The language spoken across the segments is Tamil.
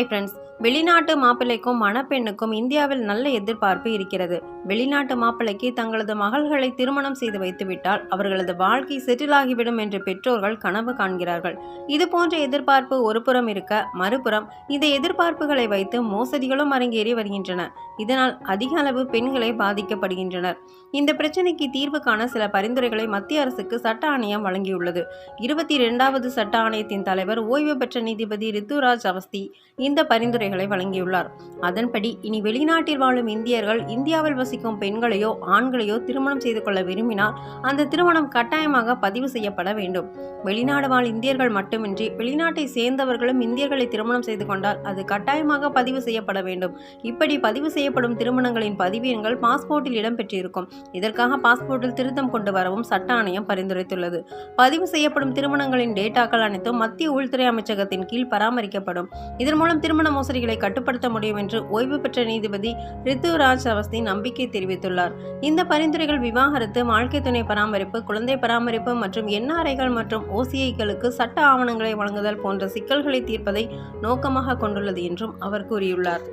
ஹாய் ஃப்ரெண்ட்ஸ் வெளிநாட்டு மாப்பிள்ளைக்கும் மணப்பெண்ணுக்கும் இந்தியாவில் நல்ல எதிர்பார்ப்பு இருக்கிறது. வெளிநாட்டு மாப்பிள்ளைக்கு தங்களது மகள்களை திருமணம் செய்து வைத்துவிட்டால் அவர்களது வாழ்க்கை செட்டிலாகிவிடும் என்று பெற்றோர்கள் கனவு காண்கிறார்கள். இது போன்ற எதிர்பார்ப்பு ஒருபுறம் இருக்க மறுபுறம் இந்த எதிர்பார்ப்புகளை வைத்து மோசடிகளும் அரங்கேறி வருகின்றன. இதனால் அதிக அளவு பெண்களே பாதிக்கப்படுகின்றனர். இந்த பிரச்சனைக்கு தீர்வு காண சில பரிந்துரைகளை மத்திய அரசுக்கு சட்ட ஆணையம் வழங்கியுள்ளது. இருபத்தி இரண்டாவது சட்ட ஆணையத்தின் தலைவர் ஓய்வு பெற்ற நீதிபதி ரித்துராஜ் அவஸ்தி இந்த பரிந்துரை பரிந்துரைகளை வழங்கியுள்ளார். அதன்படி இனி வெளிநாட்டில் வாழும் இந்தியர்கள் இந்தியாவில் வசிக்கும் பெண்களையோ ஆண்களையோ திருமணம் செய்து கொள்ள விரும்பினால் அந்த திருமணம் கட்டாயமாக பதிவு செய்யப்பட வேண்டும். வெளிநாடு வாழ் இந்தியர்கள் மட்டுமின்றி வெளிநாட்டை சேர்ந்தவர்களும் இந்தியர்களை திருமணம் செய்து கொண்டால் அது கட்டாயமாக பதிவு செய்யப்பட வேண்டும். இப்படி பதிவு செய்யப்படும் திருமணங்களின் பதிவு எண்கள் பாஸ்போர்ட்டில் இடம்பெற்றிருக்கும். இதற்காக பாஸ்போர்ட்டில் திருத்தம் கொண்டு வரவும் சட்ட ஆணையம் பரிந்துரைத்துள்ளது. பதிவு செய்யப்படும் திருமணங்களின் டேட்டாக்கள் அனைத்தும் மத்திய உள்துறை அமைச்சகத்தின் கீழ் பராமரிக்கப்படும். இதன் மூலம் திருமண மோசடி மோசடிகளை கட்டுப்படுத்த முடியும் என்று ஓய்வு பெற்ற நீதிபதி ரித்துராஜ் அவஸ்தி நம்பிக்கை தெரிவித்துள்ளார். இந்த பரிந்துரைகள் விவாகரத்து வாழ்க்கை துணை பராமரிப்பு குழந்தை பராமரிப்பு மற்றும் என்ஆர்ஐகள் மற்றும் ஓசிஐகளுக்கு சட்ட ஆவணங்களை வழங்குதல் போன்ற சிக்கல்களை தீர்ப்பதை நோக்கமாக கொண்டுள்ளது என்றும் அவர் கூறியுள்ளார்.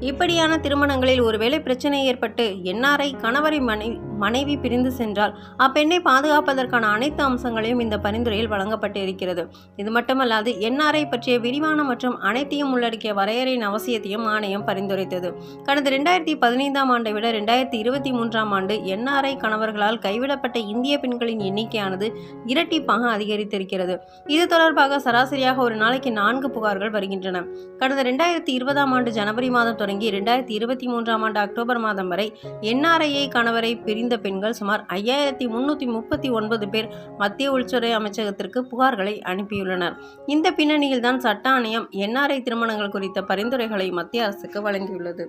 இப்படியான திருமணங்களில் ஒருவேளை பிரச்சனை ஏற்பட்டு என்ஆர்ஐ கணவரை மனைவி மனைவி பிரிந்து சென்றால் அப்பெண்ணை பாதுகாப்பதற்கான அனைத்து அம்சங்களையும் இந்த பரிந்துரையில் வழங்கப்பட்டு இருக்கிறது இது மட்டுமல்லாது என்ஆர்ஐ பற்றிய விரிவான மற்றும் அனைத்தையும் உள்ளடக்கிய வரையறையின் அவசியத்தையும் ஆணையம் பரிந்துரைத்தது. கடந்த ரெண்டாயிரத்தி பதினைந்தாம் ஆண்டை விட ரெண்டாயிரத்தி இருபத்தி மூன்றாம் ஆண்டு என்ஆர்ஐ கணவர்களால் கைவிடப்பட்ட இந்திய பெண்களின் எண்ணிக்கையானது இரட்டிப்பாக அதிகரித்திருக்கிறது. இது தொடர்பாக சராசரியாக ஒரு நாளைக்கு நான்கு புகார்கள் வருகின்றன. கடந்த ரெண்டாயிரத்தி இருபதாம் ஆண்டு ஜனவரி மாதம் தொடங்கி ரெண்டாயிரத்தி இருபத்தி மூன்றாம் ஆண்டு அக்டோபர் மாதம் வரை என்ஆர்ஐயை கணவரை பிரி பெண்கள் சுமார் ஐயாயிரத்தி முன்னூற்றி முப்பத்தி ஒன்பது பேர் மத்திய உள்துறை அமைச்சகத்திற்கு புகார்களை அனுப்பியுள்ளனர். இந்த பின்னணியில்தான் சட்ட ஆணையம் என்ஆர்ஐ திருமணங்கள் குறித்த பரிந்துரைகளை மத்திய அரசுக்கு வழங்கியுள்ளது.